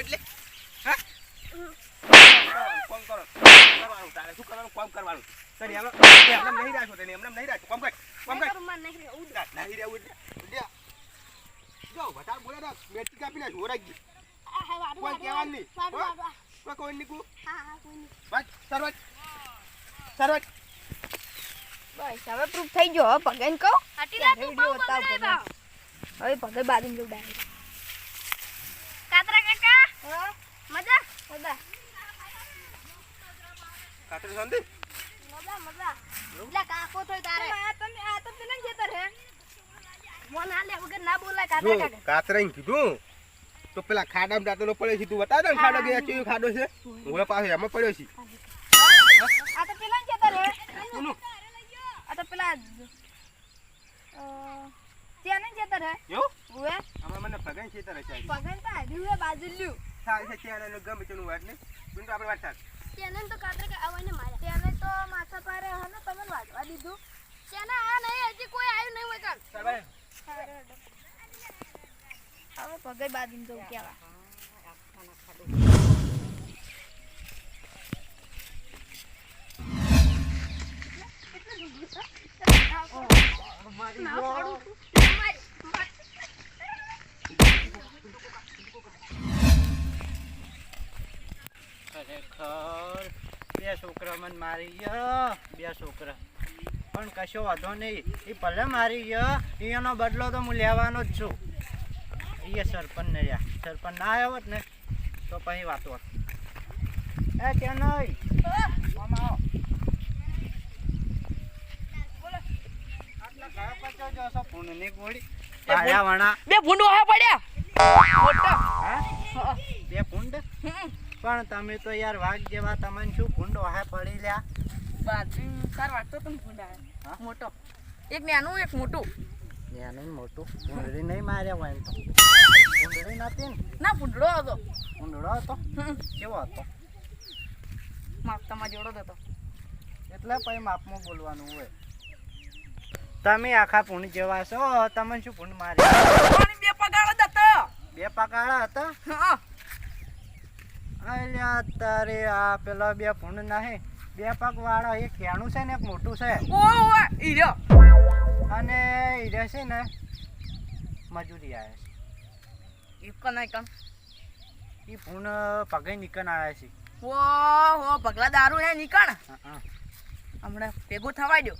એટલે? હા? કોમ કરો કરવાનું તારે. શું કરવાનું? કોમ કરવાનું. તને એમ એમ નહીં રાખો તને એમ નહીં રાખો. કોમ કર કોમ કર. નહીં રહેવું એટલે. ઉડ્યા જો વધારે બોલે ના મેથી કાપી નાખ ઓરાજી કોઈ કહેવાનું નહીં. કોઈ કોઈ નીકળું બસ સરવટ સરવટ બસ હવે પ્રૂફ થઈ ગયો હવે કહું? પગાઈ બાજુ જવું ડાયરેક્ટ કાતરા કાકા હા મજા. કાતરી સંધી મજા મજા. એટલે કાકો થોય તારે. આ તમે આ તો પેલા ખેતર હે મોન હાલે વગર ના બોલાય કાતરા કાકા. કાતરાઈને કીધું. તો પેલા ખાડામાં દાંતેલો પડ્યો છે તું બતાવ ને ખાડો ગયા છે ખાડો છે? હું પાસે એમાં પડ્યો છે. આ તો પેલા ખેતર હે આ તો પેલા અ, ખેતર હે એવું? ઉવે. મને ભગાઈ ખેતર હશે આ. તો આડ્યું બાજુ લ્યું. થાય છે ત્યાં ગમે તેનું વાત નહીં. પણ તો આપણે વાત થાય તેને તો કાતરા કાકા આવઈને માર્યા. ત્યાંને તો માથા પારે હે તમને વાજવા દીધું. તેને આ નહીં હજી કોઈ આવ્યું નહીં હોય કાલ. ચાલ હવે પગાઈ બાજુ જવું કેવા ખરેખર. બે છોકરા મને મારી ગયા બે છોકરા. પણ કશો વાંધો નહીં. એ ભલે મારી ગયા એનો બદલો તો હું લેવાનો જ છું. એ સરપંચ ને રહ્યા. સરપંચ ના આવ્યો હોત ને તો પછી વાતો. એ ત્યાં નહીં બે ભૂંડો પડ્યા. બે ભૂંડ? પણ તમે તો યાર વાઘ જેવા તમને શું ભૂંડો હા પડી લ્યા? બાજુ તાર વાગતો તો ભૂંડા હા? મોટો. એક નાનું એક મોટું. નાનું મોટું. ભૂંડળી નહીં માર્યા હોય એમ તો. ભૂંડળી નથી ને? ના ભૂંડળો હતો. ભૂંડળો હતો? કેવો હતો? માપતામાં જોડો હતો. એટલે પછી માપમાં બોલવાનું હોય. તમે આખા ભૂંડ જેવા છો તમે શું ભૂંડ મારી બે પગાળા હતા. બે પગાળા હતા? હા. અલ્યા તારે આ પેલા બે ભૂંડ નાહે બે પગ વાળા એક ખેણું છે ને એક મોટું છે. ઓ ઓ અને એ છે ને મજૂરી આવે છે. એક આઈકન એ ભૂંડ પગે નીકળ આવે છે. ઓ હો પગલા દારૂ હે નીકળ. હમણાં ભેગું થવા દો.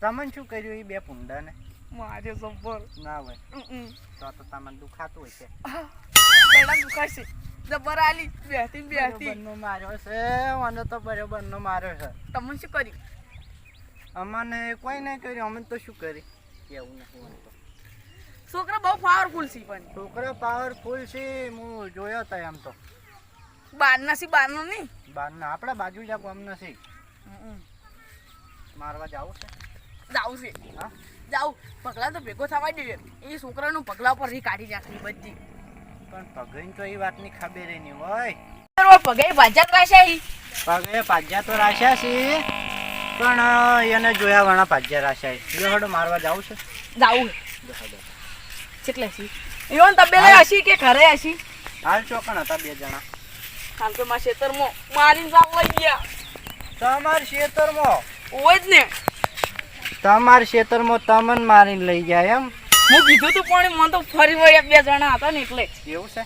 તમને શું કર્યું એ બે ભૂંડાને? મારે સંભળ ના હોય. તો તો તમને દુખાતું હોય છે પેલા દુખાશે. જબર આલી. બેહતી ને બેહતી. બરોબરનો માર્યો છે. મને તો બરોબરનો માર્યો છે. તમે શું કર્યું? અમને કોઈ નહીં કર્યું. અમે તો શું કરી? કેવું નથી છોકરા બહુ પાવરફુલ છે પણ. છોકરો પાવરફુલ છે. હું જોયો તો એમ તો. બારના છે બારનો નહીં? બારના આપણા બાજુ જ ગામ નથી. મારવા જાવ છે? જાવું છે. હા? જાવ. પગલા તો ભેગો થવા દે. એ છોકરાનું પગલા પર કાઢી નાખી બધી. પણ પગઈ તો એ વાતની ખબર નહીં હોય. પગે ભાજ્યા તો રાશે. પગે ભાજ્યા તો રાશ્યા છે પણ એને જોયા વણા ભાજ્યા રાખ્યા છે. જો હડો મારવા જાવ છે. જાવું. કેટલે છે એવન તબેલે હસી કે ઘરે હસી? હાલ ચોકણ હતા બે જણા. હાલ તો મારા ખેતરમાં મારીને જાવ લઈ ગયા. તમાર ખેતરમાં ઓય જ ને. તમાર ખેતરમાં તમને મારીને લઈ જાય એમ? હું કીધું તું પણ મને તો ફરી વળ્યા બે જણા હતા ને એટલે. એવું છે?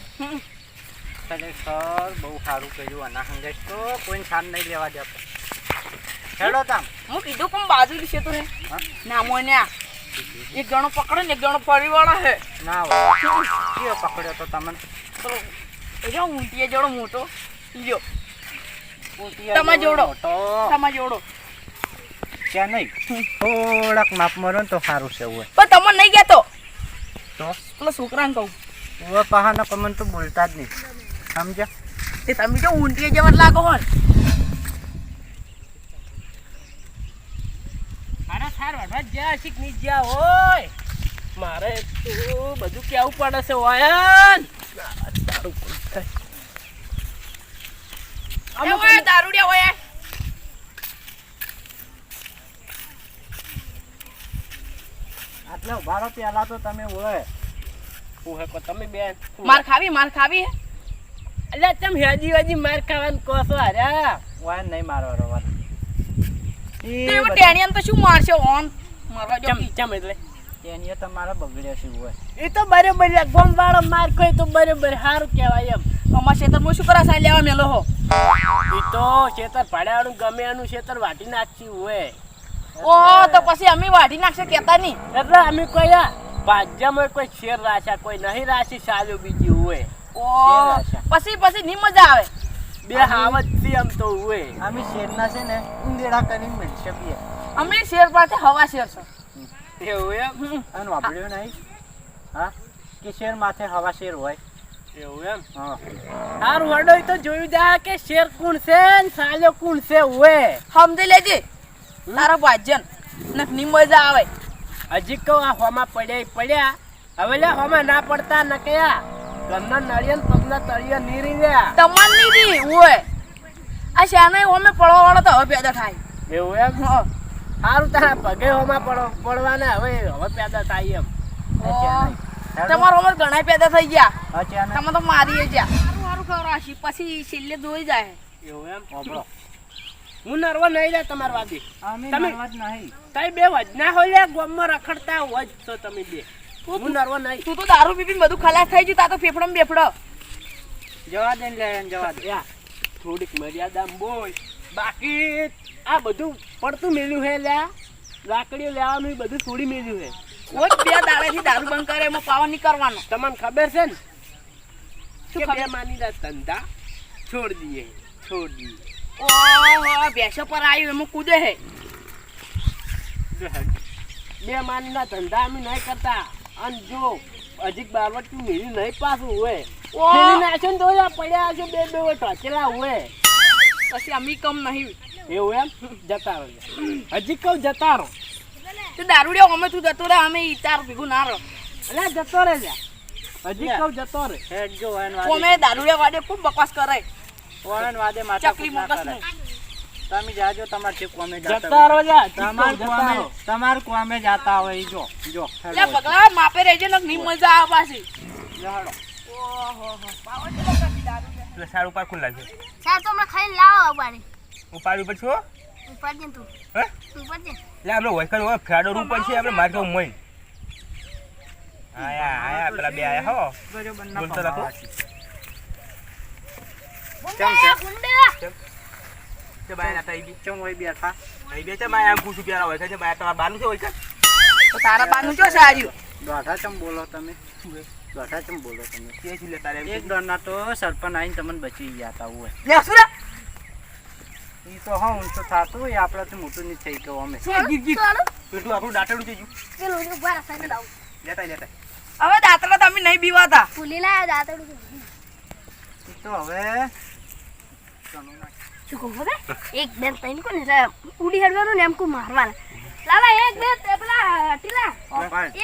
તને સર બહુ સારું કર્યું આના હંગેજ તો કોઈ છાન નહીં લેવા દે હેડો તામ. હું કીધું પણ બાજુ છે તો હે? ના મોને એક જણો પકડે ને એક જણો ફરી વળે હે ના કયો પકડ્યો તો તમને? તો જો ઊંટીએ જોડો મોટો. લ્યો. તમે જોડો. તમા જોડો ત્યાં નહીં. થોડાક માપ મરો તો સારું છે હોય પણ તમે નહીં ગયા તો? પેલા છોકરાને કહું. ઉવા પહાના કમન તો બોલતા જ નહીં. સમજ્યા? તે તમે જો ઊંટીએ જવા લાગો હોય મારા સાર વાળવા જ્યાં શીખની જ્યાં હોય મારે તો બધું કેવું પડે છે ઓયન તારું કોઈ તો તમે કો તમે માર ખાવી માર ખાવી એટલે તમે હેજી વેજી માર ખાવાનું કહો છો અરે? વાય નહીં મારો રવા તો એમાં તો શું મારશે ઓન? મારવા જો ચમ ચમ એટલે. એની તમારા બગડ્યા છે હોય એ તો બરોબર ગોમ વાળો માર ખોય તો બરોબર સારું કહેવાય એમ. અમાર ક્ષેત્રમાં શું કરા સાઈ લેવા મેલો હો. એ તો ખેતર ભાડાવાળું ગમે એનું ખેતર વાટી નાખ્યું હોય ઓ તો પછી અમે વાઢી નાખશે કેતા નહીં. એટલે અમે કોઈ આ ભાજ્યમાં કોઈ શેર રાખ્યા કોઈ નહીં રાશી સાલું બીજી હોય. ઓ પછી પછી ની મજા આવે. બે હાવતથી આમ તો હોય. અમે શેરના છે ને ઉંદેડા કરીને મળશે બે. અમે શેર પાસે હવા શેર છે. એવું એમ? અને વાપર્યું નહીં? હા? કે શેર માથે હવા શેર હોય? એવું એમ? હા. હારું હડો તો જોયું જા કે શેર કોણ છે ને સાલો કોણ છે હોય. સમજી લેજે. તારો ભાજન ને નહીં મજા આવે. હજી કહું આ હોમાં પડ્યા પડ્યા. હવે લે હોમાં ના પડતા ન કયા ઘરના નળિયન પગના તળિયા નીરી રહ્યા તમાર દી ઓય આ શાને હોમે પડવા વાળો તો હવે પેદા થાય. એવું એમ? હા. સારું તારા પગે હોમાં પડો પડવાના. હવે હવે પેદા થાય એમ. તમારો ઓમે ઘણા પેદા થઈ ગયા. તમે તો મારી ગયા. સારું સારું ખવડાવશી પછી છેલ્લે ધોઈ જાય. એવું એમ? હું નરવો નહીં લે તમારા વાદી તમે- નહીં. તમે બે વજના હોય લે ગોમમાં રખડતા વજ તો તમે બે. હું નરવો નહીં તું તો દારૂ પીપીને બધું ખલાસ થઈ ગયું તા તો ફેફડમ બેફડો. જવા દે લે જવા દે. થોડીક મર્યાદા બોલ. બાકી આ બધું પડતું મેલ્યું હે લે લાકડીઓ લેવાનું બધું થોડી મેલ્યું હે. કોઈ બે દાડાથી દારૂ બંધ કરે એમાં પાવર નહીં કરવાનો. તમને ખબર છે ને શું ખબર? માની ધંધા છોડ દઈએ છોડ દઈએ. ઓહો ભેંસો પર આવ્યું એમાં કૂદે હે. બે માનીના ધંધા અમે નહીં કરતા. અને જો હજી બારવટનું મેળ્યું નહીં પાછું હોય. ઓહ. નાખ્યો ને તો પડ્યા હશે બે બે ટોચેલા હોય. પછી અમે કમ નહીં. એવું એમ? જતા રહો. હજી કહું જતા રહો. તું દારૂડિયો અમે તું જતો રહે અમે ઈ તાર ભેગું ના રહો. અરે જતો રે જા હજી. કહું જતો રે જો અમે દારૂડિયા વાડે ખૂબ બકવાસ કરે. વાયન વાદે માતા ચકલી મોકસ નહીં. તમે જાજો તમારે છે કોમે જાતા જતા રહો જા તમાર કોમે તમાર કોમે જાતા હોય ઈ જો જો લે પગલા માપે રહેજે ને ની મજા આવે પાછી. હેડો ઓહો પાવર કેટલો કાઢી દારૂડિયા. એટલે સાર ઉપર ખુલ્લા લાગશે સાર તો હમણાં ખાઈ લાવો ઉપાડી ઉપાડી ઉપર છો? ઉપર દે તું. હે? ઉપર દે લે આપણે વૈકલ હોય ફેડો ઉપર છે આપણે મારે કહું મઈન આયા આયા પેલા બે આયા હો. બરોબર બોલતો રાખો. ગુંડા. તે બાયના તઈ બી. ચમ હોય બેઠા તઈ બે તે માયા આમ પૂછું પ્યારા હોય છે બાયા. તમારા બાનું છે હોય છે? તો તારા બાનું જો સાર્યું દોઢા ચમ બોલો તમે? દોઢા ચમ બોલો તમે? કે છે લેતા રે એક દોરના તો સરપંચ આવીને તમને બચી ગયા હોય લે સુરા ઈ તો હા ઊંચો થતું હોય આપણાથી મોટું નહીં થઈ ગયું અમે. આપણું દાંતરડું થઈ ગયું પેલો ઊભા રહો સાઈડ લેતા લેતા. હવે દાંતડા તમે નહીં બીવાતા. ફૂલી લાયા દાંતડું. તો હવે શું કહું ખબર? એક બેન તઈને કોને એટલે ઉડી હડવાનું ને એમ કો મારવાના. લાલા એક બે તે પેલા ટીલા.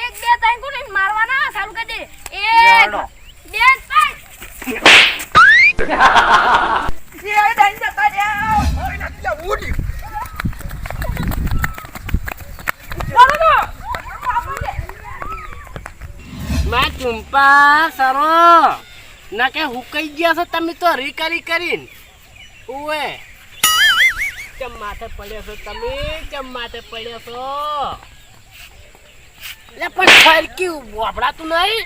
એક બે ત્રણ કોને મારવાના ચાલુ કરી દે. એક. બે ત્રણ જે. માં ચુંપા સરો. ના કે હુકાઈ ગયા છો તમે તો રી કરી કરીને. ઉવે. ચમ માથે પડ્યો છો તમે? કેમ માથે પડ્યો છો? લે પણ ફરકી વપડાતું નહીં?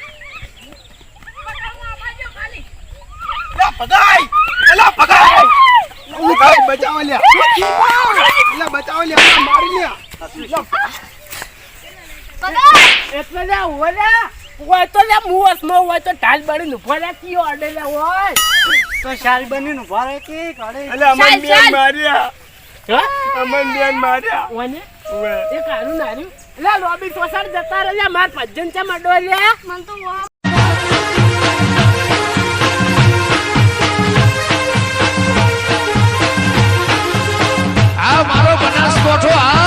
લા પગાઈ એલા પગાઈ ઓ ભાઈ બચાવ લ્યા. એલા બચાવ લ્યા. મારી લ્યા. એટલે લે હોય તો લે મુવસમાં હોય તો ઢાલ બળી ઊભો રે કયો અડેલા હોય? તો શાલ બની નું ભારે કે કાળે? અલે અમન બેન માર્યા. હા? અમન બેન માર્યા. મારો બનાસકોઠો આ